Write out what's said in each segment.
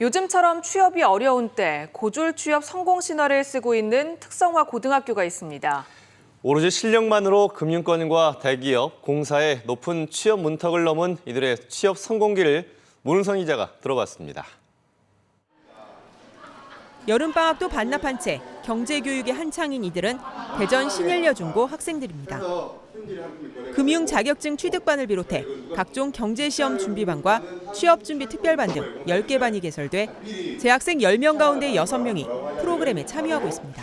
요즘처럼 취업이 어려운 때 고졸 취업 성공 신화를 쓰고 있는 특성화 고등학교가 있습니다. 오로지 실력만으로 금융권과 대기업, 공사의 높은 취업 문턱을 넘은 이들의 취업 성공기를 문은선 기자가 들어봤습니다. 여름방학도 반납한 채 경제 교육에 한창인 이들은 대전 신일여중고 학생들입니다. 금융 자격증 취득반을 비롯해 각종 경제 시험 준비반과 취업 준비 특별반 등 10개 반이 개설돼 재학생 10명 가운데 6명이 프로그램에 참여하고 있습니다.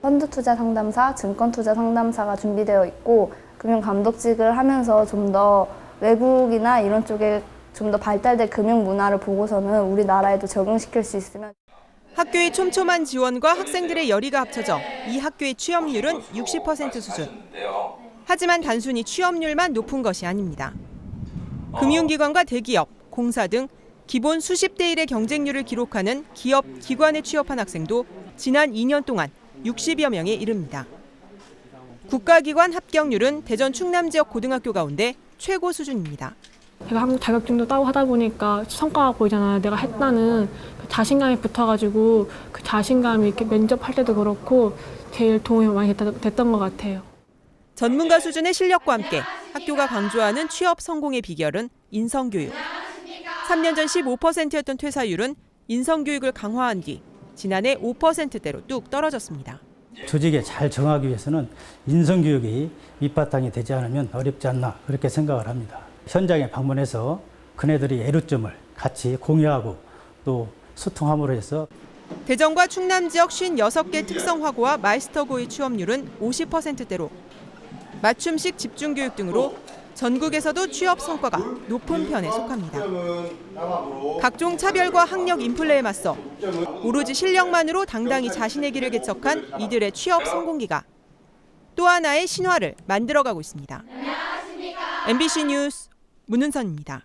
펀드 투자 상담사, 증권 투자 상담사가 준비되어 있고 금융 감독직을 하면서 좀 더 외국이나 이런 쪽에 좀 더 발달된 금융 문화를 보고서는 우리나라에도 적용시킬 수 있으면 학교의 촘촘한 지원과 학생들의 열의가 합쳐져 이 학교의 취업률은 60% 수준. 하지만 단순히 취업률만 높은 것이 아닙니다. 금융기관과 대기업, 공사 등 기본 수십 대 1의 경쟁률을 기록하는 기업, 기관에 취업한 학생도 지난 2년 동안 60여 명에 이릅니다. 국가기관 합격률은 대전 충남 지역 고등학교 가운데 최고 수준입니다. 제가 한국 자격증도 따고 하다 보니까 성과가 보이잖아요. 내가 했다는 그 자신감이 붙어가지고 그 자신감이 이렇게 면접할 때도 그렇고 제일 도움이 많이 됐다, 됐던 것 같아요. 전문가 수준의 실력과 함께 학교가 강조하는 취업 성공의 비결은 인성교육. 3년 전 15%였던 퇴사율은 인성교육을 강화한 뒤 지난해 5%대로 뚝 떨어졌습니다. 조직에 잘 정하기 위해서는 인성교육이 밑바탕이 되지 않으면 어렵지 않나 그렇게 생각을 합니다. 현장에 방문해서 그네들이 애로점을 같이 공유하고 또 소통함으로 해서 대전과 충남 지역 56개 특성화고와 마이스터고의 취업률은 50%대로 맞춤식 집중교육 등으로 전국에서도 취업 성과가 높은 편에 속합니다. 각종 차별과 학력 인플레에 맞서 오로지 실력만으로 당당히 자신의 길을 개척한 이들의 취업 성공기가 또 하나의 신화를 만들어가고 있습니다. MBC 뉴스 문은선입니다.